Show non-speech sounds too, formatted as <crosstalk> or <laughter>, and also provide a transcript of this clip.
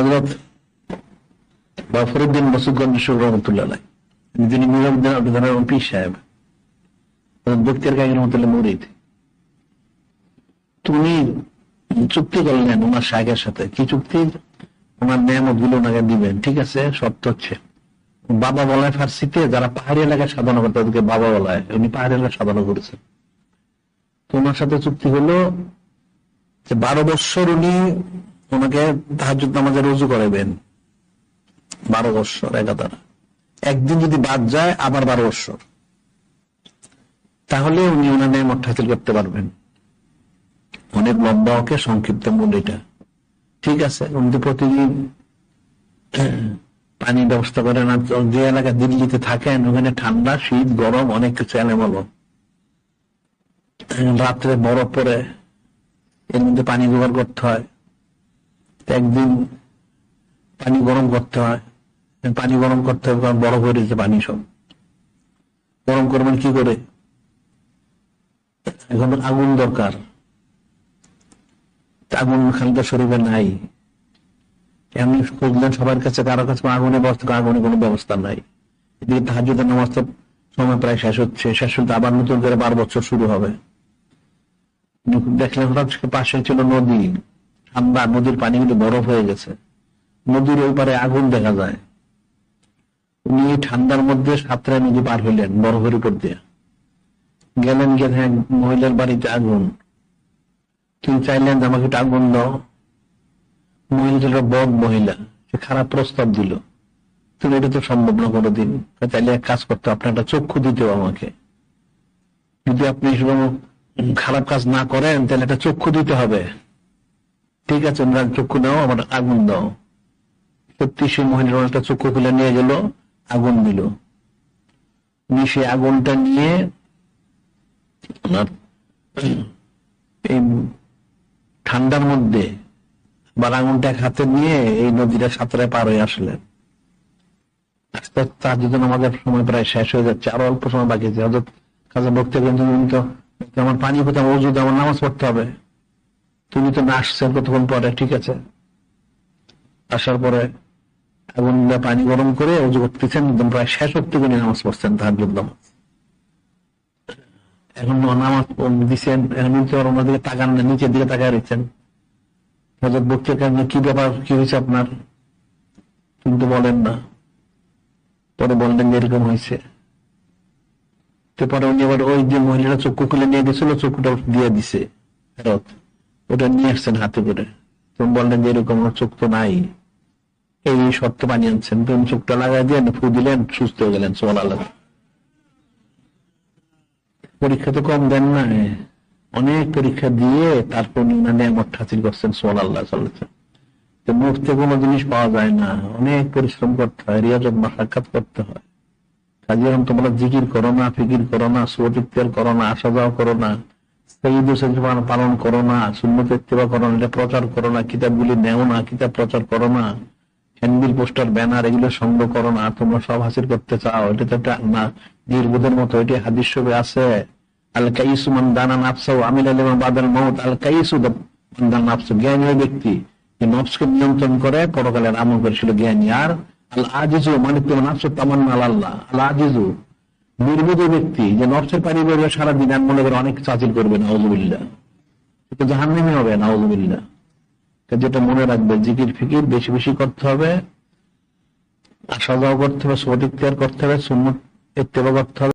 হজরত বাফরুদ্দিন মসুদগঞ্জ রহমতুল্লাহ। তিনি নিজামুদ্দিন আব্দুল্লাহ পীর সাহেব বক্তিয়ার কাহিনী রহমতুল্লাহ মুরিদ তুমি চুক্তি করলেন ওনার শাহের সাথে। কি চুক্তি? ওনার নিয়ামতগুলো ওনাকে দিবেন। ঠিক আছে, শর্ত হচ্ছে, বাবা বলায় ফার্সিতে, যারা পাহাড়ি এলাকায় সাধনা করতে তাদেরকে বাবা বলায়। উনি পাহাড়ি এলাকায় সাধনা করেছেন। তো সাথে চুক্তি হলো যে বারো বৎসর উনি ওনাকে তাহাজুদ নামাজে রুজু করাবেন বারো বৎসর, একাধারা। একদিন যদি বাদ যায়, আবার বারো বৎসর। তাহলে উনি ওনার নিয়ামত হাসিল করতে পারবেন। অনেক লম্বা ওকে, সংক্ষিপ্ত মূল এটা। ঠিক আছে, উনি প্রতিদিন <clears throat> পানি ব্যবস্থা করেন। যে এলাকা দিল্লিতে থাকেন, ওখানে ঠান্ডা, শীত, গরম, অনেক কিছু এলেমল। রাত্রে বরফ পরে এর মধ্যে পানি জোগাড় করতে হয়। একদিন পানি গরম করতে হয়। পানি গরম করতে হবে, কারণ বরফ হয়ে রয়েছে পানি সব। গরম করবেন কি করে? এখন আগুন দরকার। তা আগুন খালিদা শরীফে নাই। এমনি খুঁজলেন সবার কাছে, কারও কাছে আগুনের ব্যবস্থা আগুনে কোনো ব্যবস্থা নাই। এদিকে তাহাজুদের নামাজ তো সময় প্রায় শেষ হচ্ছে। শেষ হতে আবার নতুন করে বারো বছর শুরু হবে। দেখলেন হঠাৎ পাশে ছিল নদী। ঠান্ডা নদীর পানি কিন্তু বরফ হয়ে গেছে। নদীর ওই পারে আগুন দেখা যায়। উনি ঠান্ডার মধ্যে সাঁতরে নদী পার হইলেন, বরফের উপর দিয়ে। গেলেন দেখেন মহিলার বাড়িতে আগুন। তিনি চাইলেন যে আমাকে আগুন দাও। মহিলাটা বদ মহিলা, সে খারাপ প্রস্তাব দিল। তুমি এটা তো সম্ভব না কোনোদিন। চাইলে এক কাজ করতে, আপনার একটা চক্ষু দিতে আমাকে। যদি আপনি খারাপ কাজ না করেন, তাহলে একটা চক্ষু দিতে হবে। ঠিক আছে ওনার চক্ষু দাও, আমার আগুন দাও। সত্যি সেই মহিলার একটা চক্ষু খুলে নিয়ে গেল, আগুন দিল। সেই আগুনটা নিয়ে ঠান্ডার মধ্যে আবার আঙুলটা হাতে নিয়ে এই নদীটা সাঁতরে পার হয়ে আসলেন। আস্তে আস্তে তার যদি আমাদের সময় প্রায় শেষ হয়ে যাচ্ছে, আরও অল্প সময় বাকি আছে। হয়তো কাজে তো আমার পানি কোথাও ওজু আমার নামাজ পড়তে হবে। তুমি তো না আসছেন কতক্ষণ পরে? ঠিক আছে। আসার পরে আগুন পানি গরম করে অজু করতেছেন, একদম প্রায় শেষ অব্দি উনি নামাজ পড়ছেন তাহার নামাজ। এখন নামাজ দিচ্ছেন এখন তো ওনার দিকে তাকান না, নিচের দিকে তাকায় রয়েছেন হজরত বক্তের কারণে কি ব্যাপার, কি হয়েছে আপনার? কিন্তু বলেন না। পরে বললেন যে এরকম হয়েছে। পরে উনি আবার ওই যে মহিলাটা চক্ষু খুলে নিয়ে গেছিল, চক্ষুটা দিয়ে দিছে ফেরত। ওটা নিয়ে আসছেন হাতে করে। তুমি বললেন যে এরকম চোখ তো নাই। এই শর্ত বানিয়ে আনছেন। তুমি চোখটা লাগাই দিয়ে ফু দিলেন, সুস্থ হয়ে গেলেন সোমাল আল্লাহ পরীক্ষা তো কম দেন না অনেক পরীক্ষা দিয়ে তারপর নিয়ামত হাসিল করছেন সোহান আল্লাহ তো মুফতে কোনো জিনিস পাওয়া যায় না। অনেক পরিশ্রম করতে হয়, রিয়াজত সাক্ষাৎ করতে হয়। কাজে এখন তোমরা জিকির করো না, ফিকির করো না সুইক্তিয়ার করো না আসা যাওয়া করো না। ঈদ পালন করো না শূন্যত করো না, এটা প্রচার করো না, কিতাবগুলি নেও না, কিতাব প্রচার করো না হ্যান্ডবিল পোস্টার, ব্যানার, এগুলো সংগ্রহ করো না, তোমরা সব হাসিল করতে চাও, এটা তো একটা না নির্বোধের মতো, এটি হাদিস আছে। আল আল জ্ঞানী ব্যক্তি। নিয়ন্ত্রণ করে, পরকালের আমল করেছিল জ্ঞানী। আর আল্লাহ নির্বোধ ব্যক্তি যে নফসের পানি বেরবে সারাদিন এক মনে করে অনেক চাচির করবে, নাউজুবিল্লাহ। সেটা জাহান্নামে হবে, নাউজুবিল্লাহ। যেটা মনে রাখবে, জিকির, ফিকির, বেশি বেশি করতে হবে আসা যাওয়া করতে হবে সঠিক করতে হবে, সুন্নত, ইত্তেবা করতে হবে।